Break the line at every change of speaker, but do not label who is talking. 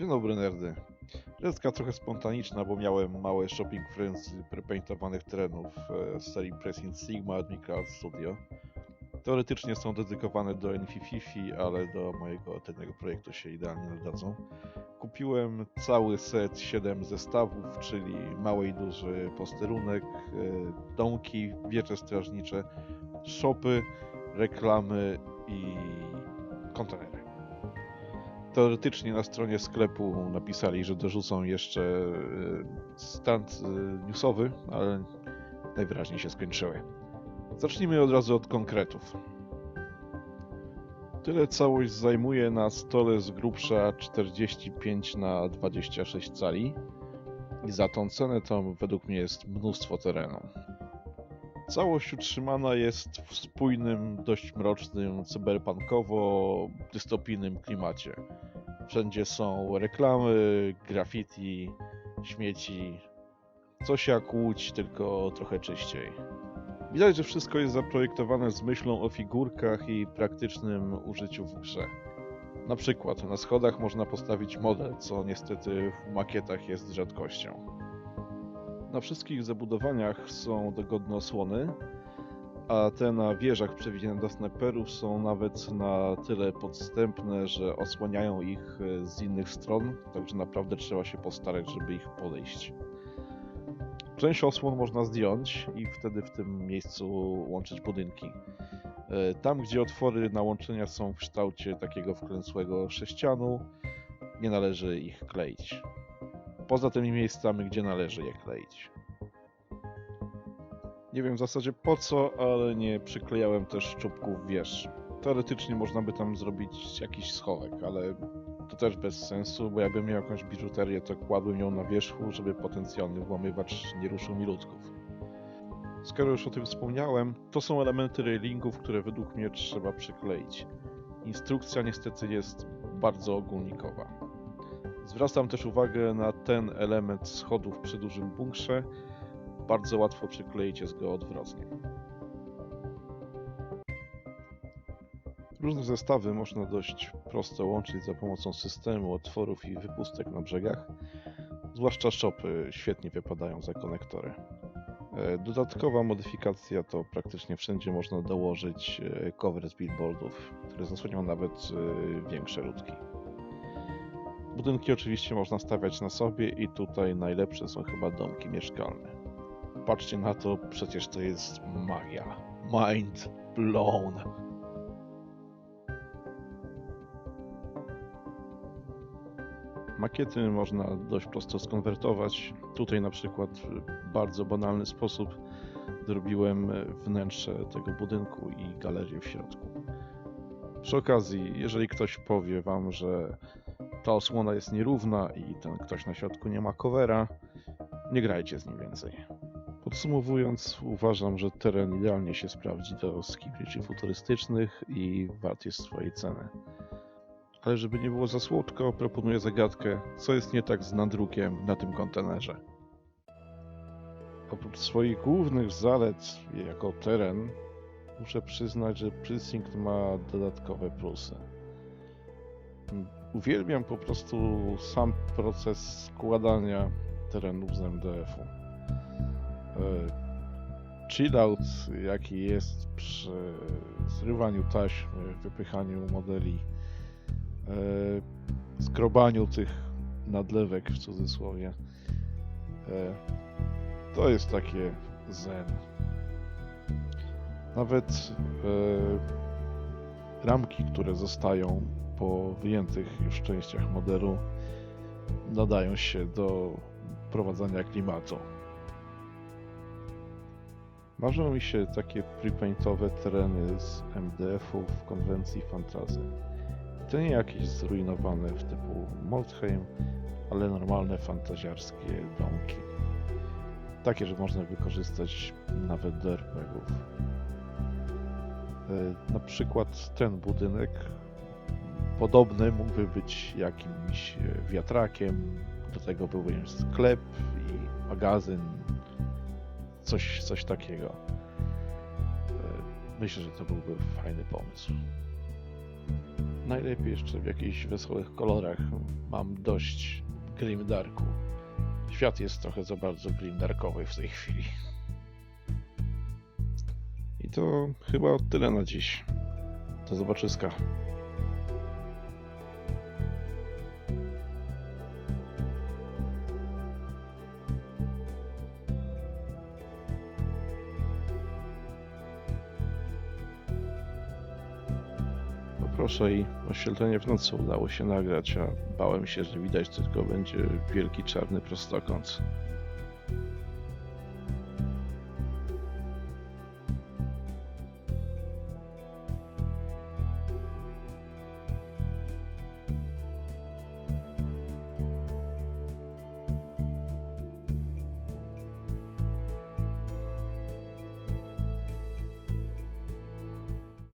Dzień dobry nerdy. Deska trochę spontaniczna, bo miałem małe shopping frenzy prepaintowanych terenów e, z serii Pressing Sigma od Microsoft Studio. Teoretycznie są dedykowane do Nfififi, ale do mojego tylnego projektu się idealnie nadadzą. Kupiłem cały set 7 zestawów, czyli mały i duży posterunek, e, domki, wieże strażnicze, shopy, reklamy i kontenery. Teoretycznie na stronie sklepu napisali, że dorzucą jeszcze e, stand e, newsowy, ale najwyraźniej się skończyły. Zacznijmy od razu od konkretów. Tyle całość zajmuje na stole z grubsza 45 na 26 cali i za tą cenę to według mnie jest mnóstwo terenu. Całość utrzymana jest w spójnym, dość mrocznym, cyberpunkowo-dystopijnym klimacie. Wszędzie są reklamy, graffiti, śmieci. Coś jak łódź, tylko trochę czyściej. Widać, że wszystko jest zaprojektowane z myślą o figurkach i praktycznym użyciu w grze. Na przykład na schodach można postawić model, co niestety w makietach jest rzadkością. Na wszystkich zabudowaniach są dogodne osłony, a te na wieżach przewidziane do snajperów są nawet na tyle podstępne, że osłaniają ich e, z innych stron, także naprawdę trzeba się postarać, żeby ich podejść. Część osłon można zdjąć i wtedy w tym miejscu łączyć budynki. E, Tam, gdzie otwory na łączenia są w kształcie takiego wklęsłego sześcianu, nie należy ich kleić. Poza tymi miejscami, gdzie należy je kleić. Nie wiem w zasadzie po co, ale nie przyklejałem też czubków wież. Teoretycznie można by tam zrobić jakiś schowek, ale to też bez sensu, bo jakbym miał jakąś biżuterię, to kładłbym ją na wierzchu, żeby potencjalny włamywacz nie ruszył mi ludków. Skoro już o tym wspomniałem, to są elementy railingów, które według mnie trzeba przykleić. Instrukcja niestety jest bardzo ogólnikowa. Zwracam też uwagę na ten element schodów przy dużym bunkrze. Bardzo łatwo przykleić jest go odwrotnie. Różne zestawy można dość prosto łączyć za pomocą systemu otworów i wypustek na brzegach. Zwłaszcza shopy świetnie wypadają za konektory. E, Dodatkowa modyfikacja to praktycznie wszędzie można dołożyć e, cover z billboardów, które zasłonią nawet e, większe ludki. Budynki oczywiście można stawiać na sobie i tutaj najlepsze są chyba domki mieszkalne. Patrzcie na to, przecież to jest magia. Mind blown. Makiety można dość prosto skonwertować. Tutaj na przykład w bardzo banalny sposób zrobiłem wnętrze tego budynku i galerię w środku. Przy okazji, jeżeli ktoś powie wam, że ta osłona jest nierówna i ten ktoś na środku nie ma covera, nie grajcie z nim więcej. Podsumowując, uważam, że teren idealnie się sprawdzi do skibridży futurystycznych i wart jest swojej ceny. Ale żeby nie było za słodko, proponuję zagadkę, co jest nie tak z nadrukiem na tym kontenerze. Oprócz swoich głównych zalet jako teren, muszę przyznać, że Precinct ma dodatkowe plusy. Uwielbiam po prostu sam proces składania terenów z MDF-u. E, Chillout, jaki jest przy zrywaniu taśmy, wypychaniu modeli, e, skrobaniu tych nadlewek w cudzysłowie. E, To jest takie zen. Nawet ramki, które zostają po wyjętych już częściach modelu, nadają się do prowadzenia klimatu. Marzą mi się takie prepaintowe tereny z MDF-ów w konwencji fantazy. To nie jakieś zrujnowane w typu Moldheim, ale normalne fantazjarskie domki. Takie, że można wykorzystać nawet do RPGów. E, Na przykład ten budynek podobny mógłby być jakimś e, wiatrakiem, do tego byłby sklep i magazyn, coś, coś takiego. E, Myślę, że to byłby fajny pomysł. Najlepiej jeszcze w jakichś wesołych kolorach. Mam dość grimdarku. Świat jest trochę za bardzo grimdarkowy w tej chwili. I to chyba tyle na dziś. Do zobaczyska. Poproszę i oświetlenie w nocy udało się nagrać, a bałem się, że widać tylko będzie wielki czarny prostokąt.